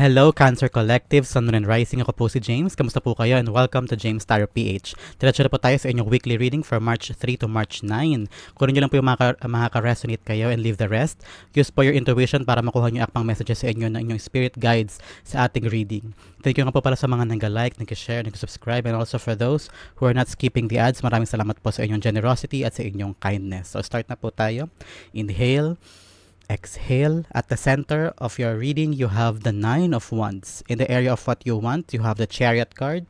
Hello, Cancer Collective, Sun and Rising. Ako po si James. Kamusta po kayo and welcome to James Tarot PH. Diretso na po tayo sa inyong weekly reading for March 3 to March 9. Kunin nyo lang po yung mga, mga ka-resonate kayo and leave the rest. Use po your intuition para makuha nyo akpang messages sa inyo ng inyong spirit guides sa ating reading. Thank you nga po para sa mga nag-like, nag-share, nag-subscribe and also for those who are not skipping the ads. Maraming salamat po sa inyong generosity at sa inyong kindness. So start na po tayo. Inhale. Exhale. At the center of your reading, you have the Nine of Wands. In the area of what you want, you have the Chariot card.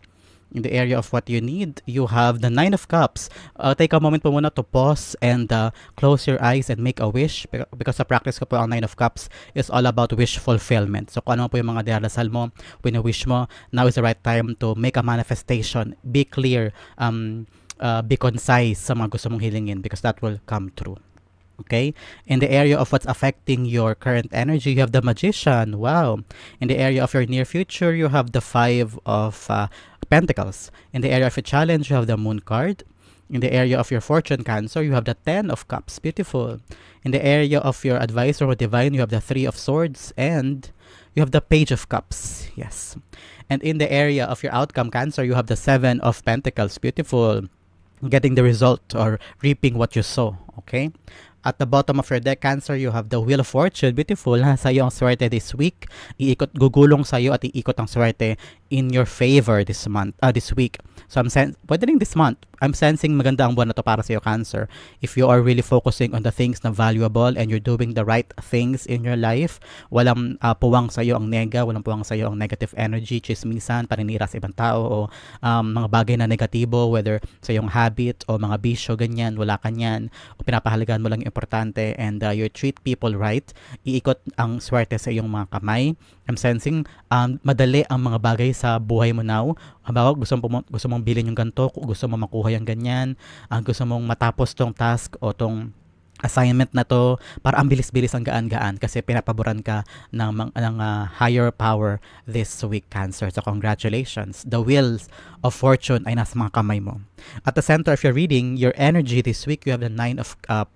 In the area of what you need, you have the Nine of Cups. Uh, take a moment po muna to pause and uh, close your eyes and make a wish because sa practice ko po ang Nine of Cups is all about wish fulfillment. So kung ano po yung mga darasal mo, wini-wish mo, now is the right time to make a manifestation. Be clear, um, uh, be concise sa mga gusto mong hilingin because that will come true. Okay? In the area of what's affecting your current energy, you have the magician. Wow. In the area of your near future, you have the five of uh, pentacles. In the area of a challenge, you have the moon card. In the area of your fortune cancer, you have the ten of cups. Beautiful. In the area of your advisor or divine, you have the three of swords and you have the page of cups. Yes. And in the area of your outcome cancer, you have the seven of pentacles. Beautiful. Getting the result or reaping what you sow. Okay? At the bottom of your deck, Cancer, you have the Wheel of Fortune. Beautiful. Ha? Sa iyo ang swerte this week. Iikot, gugulong sa iyo at iikot ang swerte in your favor this month, uh, this week. So I'm sen- pwede rin this month. I'm sensing maganda ang buwan na to para sa iyo, Cancer. If you are really focusing on the things na valuable and you're doing the right things in your life, walang uh, puwang sa iyo ang nega, walang puwang sa iyo ang negative energy, chismisan, paninira sa ibang tao, o um, mga bagay na negatibo, whether sa iyong habit o mga bisyo, ganyan, wala kanyan, o pinapahalagaan mo lang yung importante and uh, you treat people right, iikot ang swerte sa iyong mga kamay. I'm sensing um, madali ang mga bagay sa buhay mo now. Halimbawa, gusto mo, gusto mong bilhin yung ganito, gusto mo makuha yung ganyan, ang gusto mong matapos tong task o tong assignment na to para ang bilis-bilis ang gaan-gaan kasi pinapaboran ka ng, ng uh, higher power this week cancer. So congratulations. The wheels of fortune ay nasa mga kamay mo. At the center of your reading your energy this week you have the nine of uh,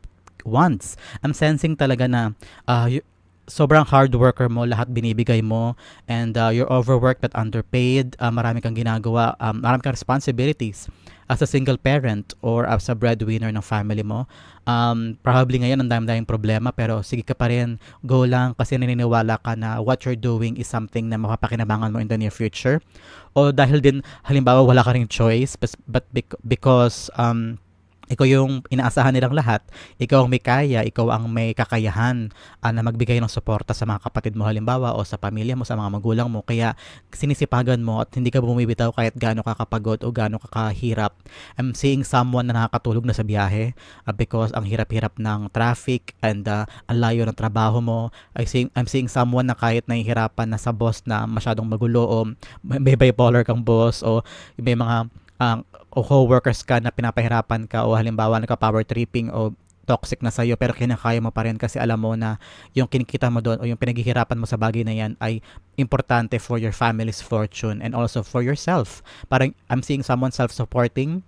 wands. I'm sensing talaga na uh, sobrang hard worker mo, lahat binibigay mo, and uh, you're overworked but underpaid, uh, marami kang ginagawa, um, marami kang responsibilities as a single parent or as a breadwinner ng family mo. Um, probably ngayon ang dami-daming problema pero sige ka pa rin, go lang kasi naniniwala ka na what you're doing is something na mapapakinabangan mo in the near future. O dahil din halimbawa wala ka ring choice but, but because um, ikaw yung inaasahan nilang lahat, ikaw ang may kaya, ikaw ang may kakayahan uh, na magbigay ng suporta sa mga kapatid mo halimbawa o sa pamilya mo, sa mga magulang mo. Kaya sinisipagan mo at hindi ka bumibitaw kahit gaano ka kapagod o gaano ka kahirap. I'm seeing someone na nakakatulog na sa biyahe uh, because ang hirap-hirap ng traffic and uh, ang layo ng trabaho mo. I see, I'm seeing someone na kahit nahihirapan na sa boss na masyadong magulo o may bipolar kang boss o may mga uh, o co-workers ka na pinapahirapan ka o halimbawa nagka-power tripping o toxic na sa'yo pero kinakaya mo pa rin kasi alam mo na yung kinikita mo doon o yung pinaghihirapan mo sa bagay na yan ay importante for your family's fortune and also for yourself. Parang I'm seeing someone self-supporting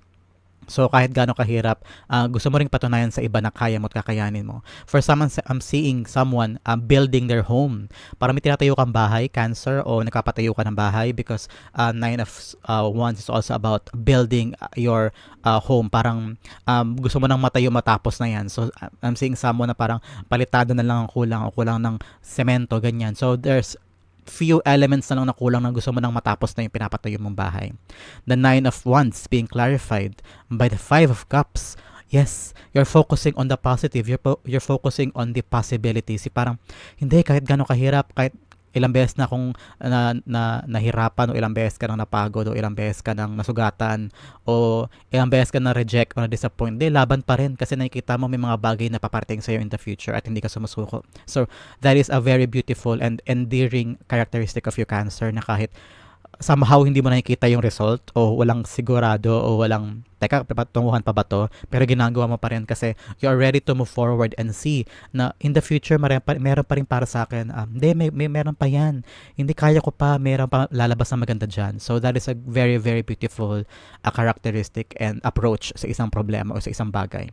So kahit gaano kahirap, uh, gusto mo ring patunayan sa iba na kaya mo at kakayanin mo. For someone, I'm seeing someone uh, building their home. Para may tinatayo kang bahay, cancer, o nakapatayo ka ng bahay because uh, Nine of uh, Wands is also about building your uh, home. Parang um, gusto mo nang matayo matapos na yan. So I'm seeing someone na parang palitado na lang ang kulang o kulang ng semento, ganyan. So there's few elements na lang na kulang na gusto mo nang matapos na yung pinapatayo mong bahay. The Nine of Wands being clarified by the Five of Cups. Yes, you're focusing on the positive. You're, po- you're focusing on the possibilities. Si parang, hindi, kahit gano'ng kahirap, kahit ilang beses na akong na, na, nahirapan o ilang beses ka nang napagod o ilang beses ka nang nasugatan o ilang beses ka na reject o na disappoint, di laban pa rin kasi nakikita mo may mga bagay na paparating sa'yo in the future at hindi ka sumusuko. So, that is a very beautiful and endearing characteristic of your cancer na kahit somehow hindi mo nakikita yung result o walang sigurado o walang teka, tunguhan pa ba to? Pero ginagawa mo pa rin kasi you are ready to move forward and see na in the future meron pa, meron pa rin para sa akin. Um, hindi, may, may meron pa yan. Hindi kaya ko pa, meron pa lalabas na maganda dyan. So that is a very, very beautiful uh, characteristic and approach sa isang problema o sa isang bagay.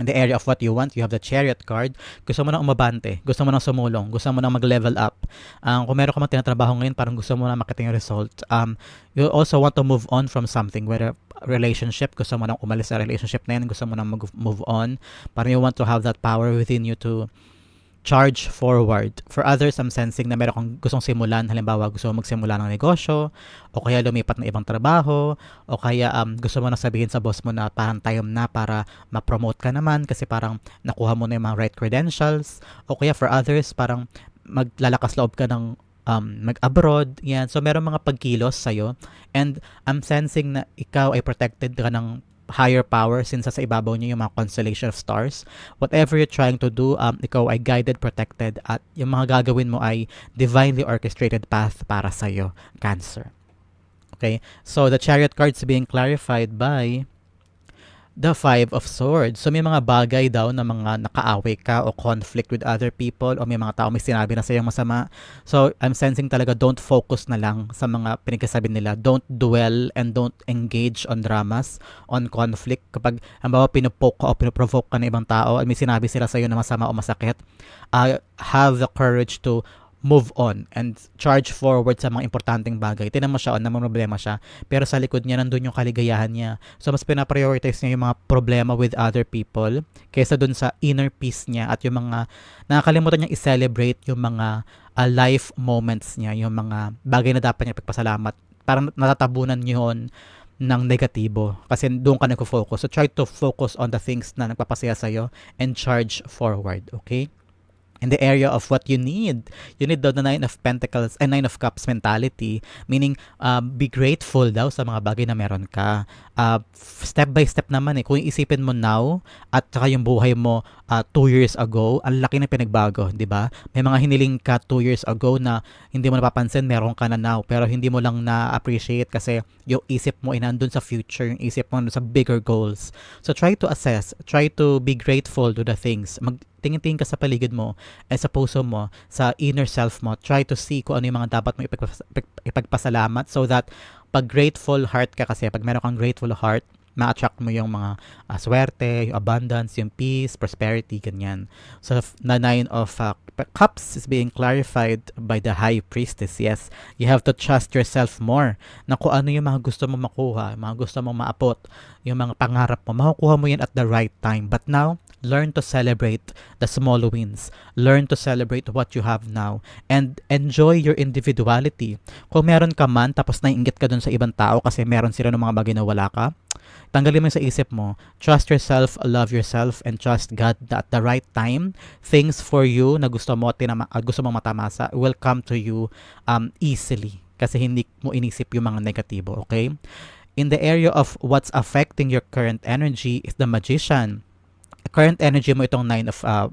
In the area of what you want, you have the chariot card. Gusto mo nang umabante, gusto mo nang sumulong, gusto mo nang mag-level up. Um, kung meron ka mang tinatrabaho ngayon, parang gusto mo na makita yung result. Um, you also want to move on from something, whether relationship, gusto mo nang umalis sa relationship na yun, gusto mo nang mag-move on. Parang you want to have that power within you to charge forward. For others, I'm sensing na meron kang gustong simulan. Halimbawa, gusto mo magsimula ng negosyo, o kaya lumipat ng ibang trabaho, o kaya um, gusto mo na sabihin sa boss mo na parang time na para ma-promote ka naman kasi parang nakuha mo na yung mga right credentials. O kaya for others, parang maglalakas loob ka ng um, mag-abroad. Yan. So, meron mga pagkilos sa'yo. And I'm sensing na ikaw ay protected ka ng higher power since sa ibabaw niyo yung mga constellation of stars. Whatever you're trying to do, um, ikaw ay guided, protected, at yung mga gagawin mo ay divinely orchestrated path para sa'yo, Cancer. Okay? So, the chariot cards being clarified by the Five of Swords. So may mga bagay daw na mga nakaaway ka o conflict with other people o may mga tao may sinabi na sa sa'yo masama. So I'm sensing talaga don't focus na lang sa mga pinagkasabi nila. Don't dwell and don't engage on dramas, on conflict. Kapag halimbawa pinupoke ka o pinoprovoke ka ng ibang tao at may sinabi sila sa iyo na masama o masakit, uh, have the courage to move on and charge forward sa mga importanteng bagay. Tinan mo siya, o namang problema siya. Pero sa likod niya, nandun yung kaligayahan niya. So, mas pinaprioritize niya yung mga problema with other people kaysa dun sa inner peace niya at yung mga nakakalimutan niya i-celebrate yung mga uh, life moments niya, yung mga bagay na dapat niya pagpasalamat. Parang natatabunan yun ng negatibo kasi doon ka nagfo-focus. So try to focus on the things na nagpapasaya sa'yo and charge forward, okay? In the area of what you need. You need daw the Nine of Pentacles and Nine of Cups mentality, meaning uh, be grateful daw sa mga bagay na meron ka. Uh, step by step naman eh. Kung isipin mo now at saka yung buhay mo uh, two years ago, ang laki na pinagbago, di ba? May mga hiniling ka two years ago na hindi mo napapansin, meron ka na now. Pero hindi mo lang na-appreciate kasi yung isip mo ay nandun sa future, yung isip mo sa bigger goals. So try to assess, try to be grateful to the things. Mag tingin-tingin ka sa paligid mo, eh, sa puso mo, sa inner self mo, try to see kung ano yung mga dapat mo ipagpas- ipagpasalamat so that pag grateful heart ka kasi, pag meron kang grateful heart, ma-attract mo yung mga uh, swerte, yung abundance, yung peace, prosperity, ganyan. So, the nine of uh, cups is being clarified by the high priestess. Yes, you have to trust yourself more na kung ano yung mga gusto mo makuha, mga gusto mo maapot, yung mga pangarap mo, makukuha mo yan at the right time. But now, learn to celebrate the small wins. Learn to celebrate what you have now and enjoy your individuality. Kung meron ka man tapos naiingit ka dun sa ibang tao kasi meron sila ng mga bagay na wala ka, tanggalin mo sa isip mo. Trust yourself, love yourself, and trust God that at the right time, things for you na gusto mo, tinama, gusto mo matamasa will come to you um, easily kasi hindi mo inisip yung mga negatibo, okay? In the area of what's affecting your current energy is the magician current energy mo itong nine of uh,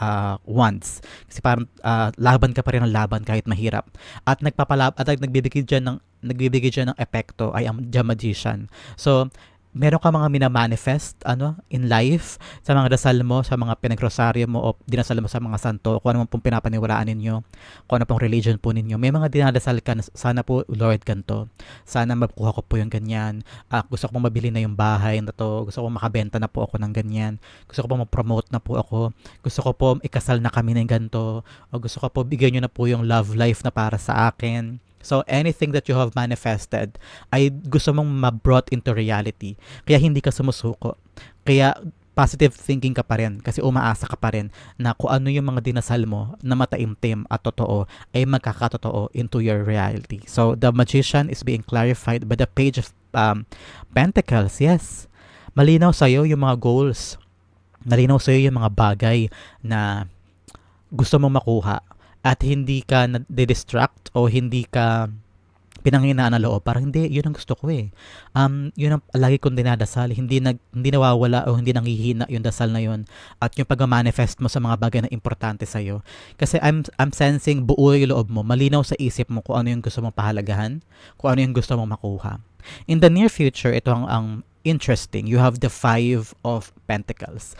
uh, wands. Kasi parang uh, laban ka pa rin ng laban kahit mahirap. At nagpapalab at nagbibigay diyan ng nagbibigay diyan ng epekto ay ang the magician. So, meron ka mga minamanifest ano, in life sa mga dasal mo, sa mga pinagrosaryo mo o dinasal mo sa mga santo, kung ano pong pinapaniwalaan ninyo, kung ano pong religion po ninyo. May mga dinadasal ka na sana po, Lord, ganto. Sana makuha ko po yung ganyan. Uh, gusto ko pong mabili na yung bahay na to. Gusto ko makabenta na po ako ng ganyan. Gusto ko po ma-promote na po ako. Gusto ko po ikasal na kami ng ganto. O gusto ko po bigyan nyo na po yung love life na para sa akin So anything that you have manifested ay gusto mong ma-brought into reality. Kaya hindi ka sumusuko. Kaya positive thinking ka pa rin kasi umaasa ka pa rin na kung ano yung mga dinasal mo na mataimtim at totoo ay magkakatotoo into your reality. So the magician is being clarified by the page of um, pentacles. Yes. Malinaw sa'yo yung mga goals. Malinaw sa'yo yung mga bagay na gusto mong makuha at hindi ka na-distract o hindi ka pinanghinaan ng loob, parang hindi, yun ang gusto ko eh. Um, yun ang lagi kong dinadasal, hindi, nag, hindi nawawala o hindi nanghihina yung dasal na yun at yung pag-manifest mo sa mga bagay na importante sa'yo. Kasi I'm, I'm sensing buo yung loob mo, malinaw sa isip mo kung ano yung gusto mong pahalagahan, kung ano yung gusto mong makuha. In the near future, ito ang, ang interesting. You have the Five of Pentacles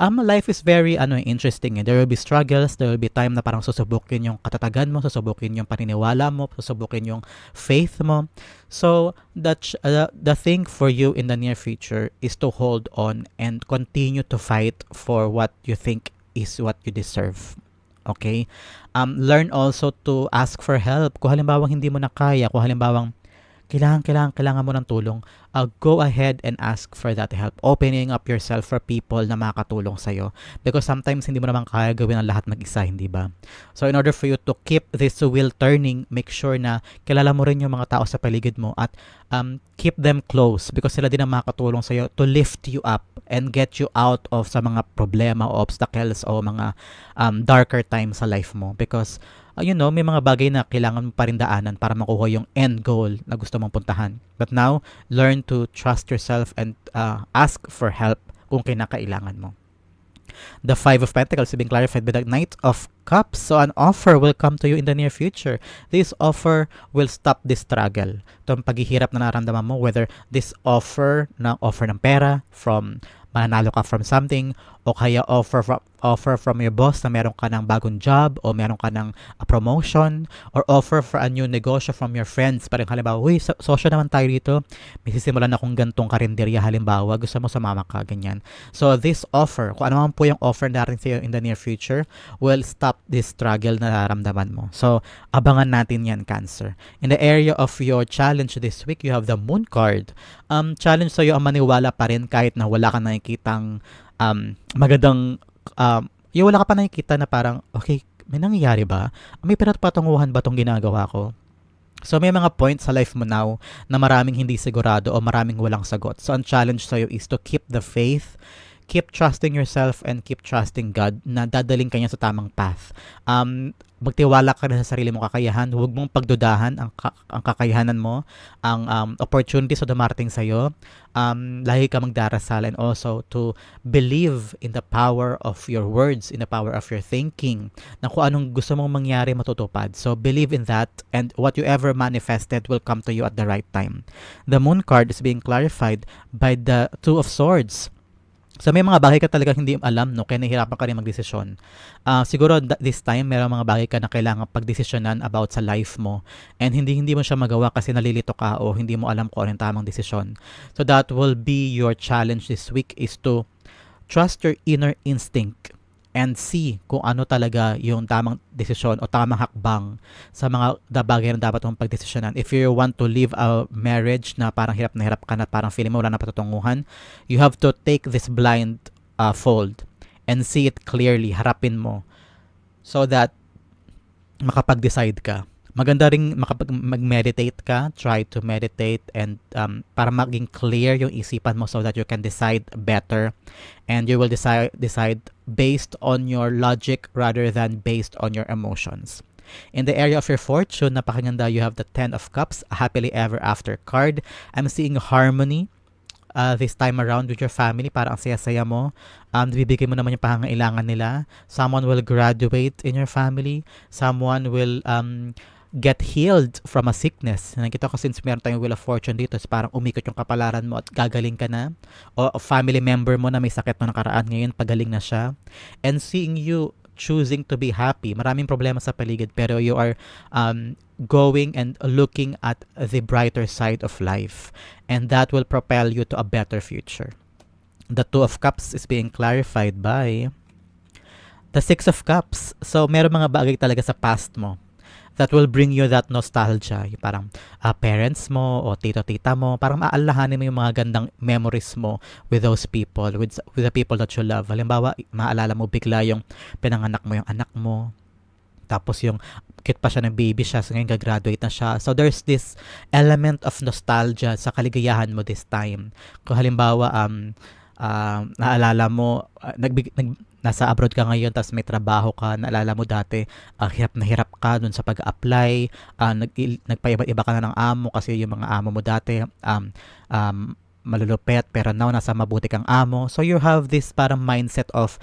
um, life is very ano interesting. Eh. There will be struggles, there will be time na parang susubukin yung katatagan mo, susubukin yung paniniwala mo, susubukin yung faith mo. So, that uh, the thing for you in the near future is to hold on and continue to fight for what you think is what you deserve. Okay? Um, learn also to ask for help. Kung halimbawa hindi mo na kaya, kung halimbawa kailangan, kailangan, kailangan mo ng tulong, uh, go ahead and ask for that help. Opening up yourself for people na makakatulong sa'yo. Because sometimes hindi mo naman kaya gawin ang lahat mag-isa, hindi ba? So in order for you to keep this wheel turning, make sure na kilala mo rin yung mga tao sa paligid mo at um, keep them close because sila din ang makakatulong sa'yo to lift you up and get you out of sa mga problema obstacles o mga um, darker times sa life mo. Because you know, may mga bagay na kailangan mo pa rin daanan para makuha yung end goal na gusto mong puntahan. But now, learn to trust yourself and uh, ask for help kung kinakailangan mo. The Five of Pentacles is being clarified by the Knight of Cups. So an offer will come to you in the near future. This offer will stop this struggle. Itong paghihirap na naramdaman mo, whether this offer na offer ng pera from mananalo ka from something o kaya offer from, offer from your boss na meron ka ng bagong job o meron ka ng uh, promotion or offer for a new negosyo from your friends. Parang halimbawa, uy, so, sosyo naman tayo dito. May sisimulan akong gantong karinderya halimbawa. Gusto mo sumama ka, ganyan. So this offer, kung ano man po yung offer natin sa'yo in the near future, will stop this struggle na nararamdaman mo. So, abangan natin yan, Cancer. In the area of your challenge this week, you have the Moon card. Um, challenge sa'yo ang maniwala pa rin kahit na wala kang nakikitang um, magandang, um, yung wala ka pa nakikita na parang, okay, may nangyayari ba? May pinatpatunguhan ba tong ginagawa ko? So may mga points sa life mo now na maraming hindi sigurado o maraming walang sagot. So ang challenge sa'yo is to keep the faith, keep trusting yourself and keep trusting God na dadaling kanya sa tamang path. Um, magtiwala ka rin sa sarili mong kakayahan. Huwag mong pagdudahan ang, ka- ang kakayahanan mo, ang um, opportunities na dumarating sa'yo. Um, lagi ka magdarasal and also to believe in the power of your words, in the power of your thinking, na kung anong gusto mong mangyari matutupad. So believe in that and what you ever manifested will come to you at the right time. The moon card is being clarified by the two of swords So may mga bagay ka talaga hindi alam no kaya nahihirapan ka rin magdesisyon. Uh, siguro this time may mga bagay ka na kailangan pagdesisyonan about sa life mo and hindi hindi mo siya magawa kasi nalilito ka o hindi mo alam kung ano yung tamang desisyon. So that will be your challenge this week is to trust your inner instinct and see kung ano talaga yung tamang desisyon o tamang hakbang sa mga bagay na dapat mong pagdesisyonan. If you want to live a marriage na parang hirap na hirap ka na parang feeling mo wala na patutunguhan, you have to take this blind uh, fold and see it clearly, harapin mo so that makapag-decide ka maganda ring makapag mag-meditate ka, try to meditate and um, para maging clear yung isipan mo so that you can decide better and you will decide decide based on your logic rather than based on your emotions. In the area of your fortune, napakaganda, you have the Ten of Cups, a happily ever after card. I'm seeing harmony uh, this time around with your family para ang saya-saya mo. Um, bibigay mo naman yung pangangailangan nila. Someone will graduate in your family. Someone will um, get healed from a sickness. Nakita ko since meron tayong Wheel of Fortune dito, is parang umikot yung kapalaran mo at gagaling ka na. O family member mo na may sakit no nakaraan, ngayon pagaling na siya. And seeing you choosing to be happy. Maraming problema sa paligid pero you are um, going and looking at the brighter side of life. And that will propel you to a better future. The Two of Cups is being clarified by the Six of Cups. So, meron mga bagay talaga sa past mo that will bring you that nostalgia. Yung parang uh, parents mo o tito-tita mo, parang maalahanin mo yung mga gandang memories mo with those people, with, with the people that you love. Halimbawa, maalala mo bigla yung pinanganak mo yung anak mo, tapos yung kit pa siya ng baby siya, so ngayon gagraduate na siya. So there's this element of nostalgia sa kaligayahan mo this time. Kung halimbawa, um, uh, naalala mo, uh, nagbig, nag, nasa abroad ka ngayon tapos may trabaho ka, naalala mo dati, uh, hirap na hirap ka dun sa pag-apply, uh, nag, nagpaiba-iba ka na ng amo kasi yung mga amo mo dati, um, um, malulupet pero now nasa mabuti kang amo. So you have this parang mindset of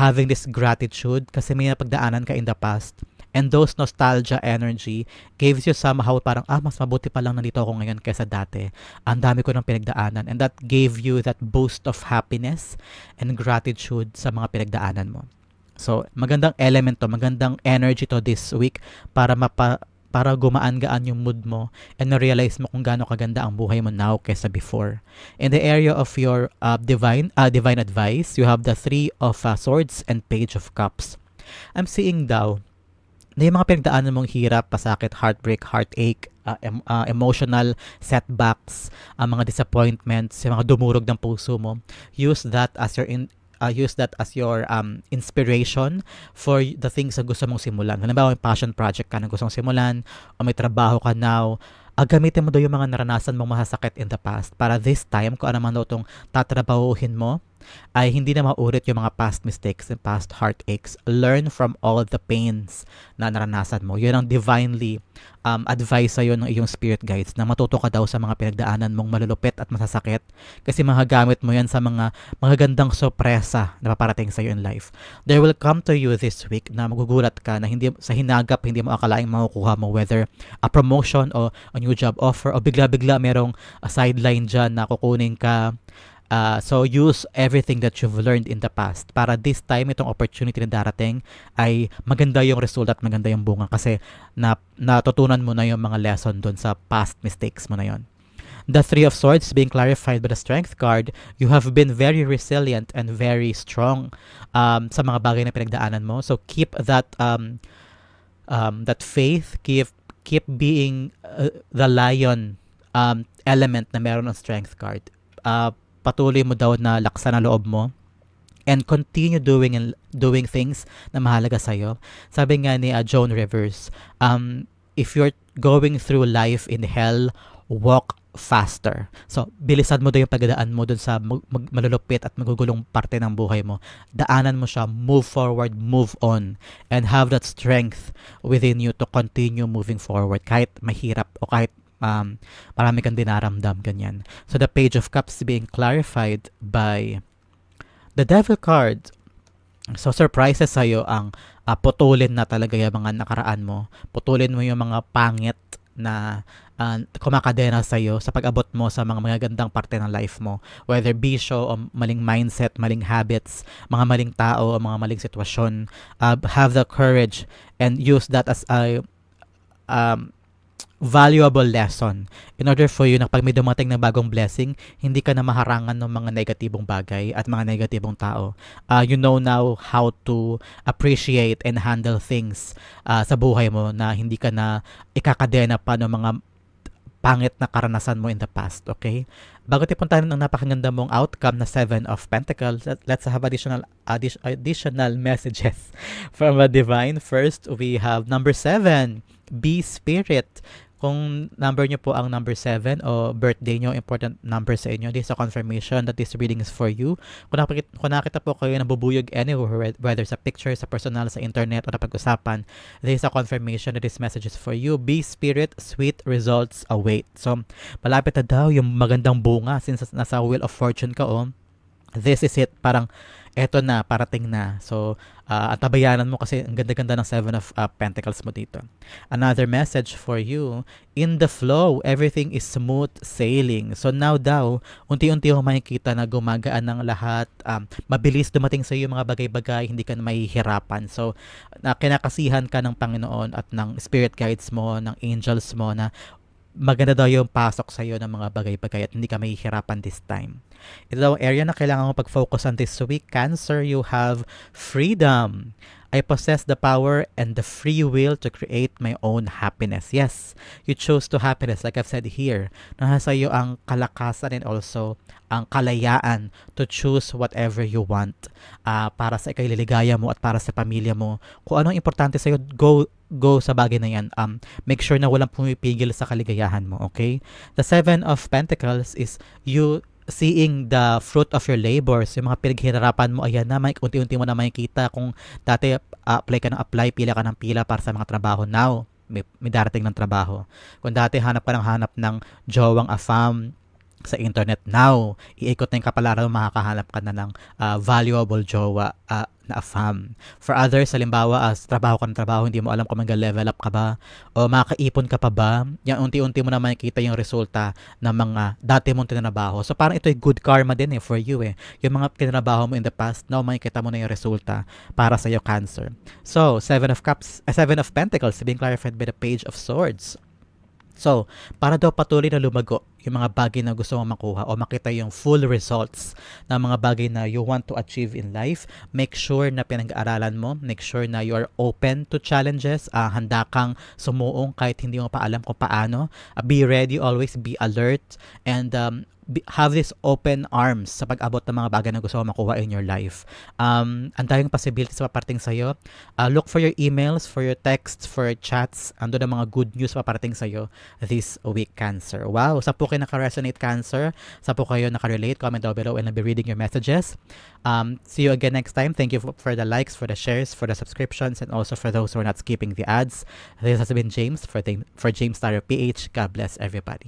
having this gratitude kasi may napagdaanan ka in the past And those nostalgia energy gives you somehow parang, ah, mas mabuti pa lang nandito ako ngayon kaysa dati. Ang dami ko ng pinagdaanan. And that gave you that boost of happiness and gratitude sa mga pinagdaanan mo. So, magandang element to, magandang energy to this week para mapa para gumaan-gaan yung mood mo and na-realize mo kung gaano kaganda ang buhay mo now kaysa before. In the area of your uh, divine uh, divine advice, you have the three of uh, swords and page of cups. I'm seeing daw na yung mga pinagdaanan mong hirap, pasakit, heartbreak, heartache, uh, em- uh, emotional setbacks, uh, mga disappointments, yung mga dumurog ng puso mo, use that as your in, uh, use that as your um, inspiration for the things na gusto mong simulan. Halimbawa, may passion project ka na gusto mong simulan, o may trabaho ka now, uh, gamitin mo daw yung mga naranasan mong masasakit in the past para this time, kung ano man daw itong tatrabahuhin mo, ay hindi na maulit yung mga past mistakes and past heartaches. Learn from all the pains na naranasan mo. Yun ang divinely um, advice sa'yo ng iyong spirit guides na matuto ka daw sa mga pinagdaanan mong malulupit at masasakit kasi magagamit mo yan sa mga magagandang sorpresa na paparating sa'yo in life. There will come to you this week na magugulat ka na hindi sa hinagap hindi mo akalaing makukuha mo whether a promotion o a new job offer o bigla-bigla merong sideline dyan na kukunin ka Uh, so use everything that you've learned in the past para this time itong opportunity na darating ay maganda yung result at maganda yung bunga kasi na, natutunan mo na yung mga lesson doon sa past mistakes mo na yon. The Three of Swords being clarified by the Strength card, you have been very resilient and very strong um, sa mga bagay na pinagdaanan mo. So keep that um, um, that faith, keep keep being uh, the lion um, element na meron ng Strength card. Uh, patuloy mo daw na laksan ang loob mo and continue doing doing things na mahalaga sa iyo. Sabi nga ni uh, Joan Rivers, um, if you're going through life in hell, walk faster. So, bilisan mo daw yung pagdaan mo dun sa mag- mag- malulupit at magugulong parte ng buhay mo. Daanan mo siya, move forward, move on, and have that strength within you to continue moving forward kahit mahirap o kahit um, marami kang dinaramdam, ganyan. So, the Page of Cups being clarified by the Devil card. So, surprises sa'yo ang uh, putulin na talaga yung mga nakaraan mo. Putulin mo yung mga pangit na uh, kumakadena sa iyo sa pag-abot mo sa mga magagandang parte ng life mo. Whether bisyo o maling mindset, maling habits, mga maling tao o mga maling sitwasyon. Uh, have the courage and use that as a um, valuable lesson in order for you na pag may dumating na bagong blessing, hindi ka na maharangan ng mga negatibong bagay at mga negatibong tao. Uh, you know now how to appreciate and handle things uh, sa buhay mo na hindi ka na ikakadena pa ng mga pangit na karanasan mo in the past, okay? Bago tayo puntahan ng napakaganda mong outcome na Seven of Pentacles, let's have additional additional messages from a divine. First, we have number seven, be spirit. Kung number nyo po ang number 7 o birthday nyo, important number sa inyo, this is a confirmation that this reading is for you. Kung nakita, kung nakita po kayo nabubuyog anywhere, whether sa picture, sa personal, sa internet, o napag-usapan, this is a confirmation that this message is for you. Be spirit, sweet results await. So, malapit na daw yung magandang bunga since nasa Wheel of Fortune ka, oh. This is it. Parang eto na, parating na. So, uh, at tabayanan mo kasi ang ganda-ganda ng Seven of uh, Pentacles mo dito. Another message for you, in the flow, everything is smooth sailing. So now daw, unti-unti mo makikita na gumagaan ng lahat, um, mabilis dumating sa iyo mga bagay-bagay, hindi ka na mahihirapan. So, na kinakasihan ka ng Panginoon at ng spirit guides mo, ng angels mo na maganda daw yung pasok sa iyo ng mga bagay-bagay at hindi ka mahihirapan this time. Ito daw area na kailangan mo pag-focus on this week. Cancer, you have freedom. I possess the power and the free will to create my own happiness. Yes, you chose to happiness like I've said here. Nasa iyo ang kalakasan and also ang kalayaan to choose whatever you want uh, para sa ikaliligaya mo at para sa pamilya mo. Kung anong importante sa iyo, go go sa bagay na yan. Um, make sure na walang pumipigil sa kaligayahan mo, okay? The Seven of Pentacles is you seeing the fruit of your labors, yung mga pinaghirapan mo, ayan na, may unti-unti mo na makikita kung dati uh, apply ka ng apply, pila ka ng pila para sa mga trabaho. Now, may, may darating ng trabaho. Kung dati hanap ka ng hanap ng jowang afam, sa internet now. Iikot na yung kapalaran mo, makakahanap ka na ng ah, valuable jowa ah, na fam. For others, halimbawa, as trabaho ka ng trabaho, hindi mo alam kung mag-level up ka ba, o makakaipon ka pa ba, yan, unti-unti mo na makikita yung resulta ng mga dati mong tinrabaho. So, parang ito ay good karma din eh, for you eh. Yung mga tinrabaho mo in the past, now makikita mo na yung resulta para sa iyo, Cancer. So, Seven of Cups, uh, Seven of Pentacles, being clarified by the Page of Swords. So, para daw patuloy na lumago yung mga bagay na gusto mong makuha o makita yung full results ng mga bagay na you want to achieve in life, make sure na pinag-aaralan mo, make sure na you are open to challenges, ah, handa kang sumuong kahit hindi mo pa alam kung paano. Ah, be ready, always be alert, and um, have this open arms sa pag-abot ng mga bagay na gusto mo makuha in your life. Um, ang daming possibilities paparating sa'yo. Uh, look for your emails, for your texts, for your chats. Ando na mga good news paparating sa'yo this week, Cancer. Wow, sa po kayo naka-resonate, Cancer. Sa po kayo naka-relate, comment down below and I'll be reading your messages. Um, see you again next time. Thank you for, for the likes, for the shares, for the subscriptions, and also for those who are not skipping the ads. This has been James for, the, for James Starter PH. God bless everybody.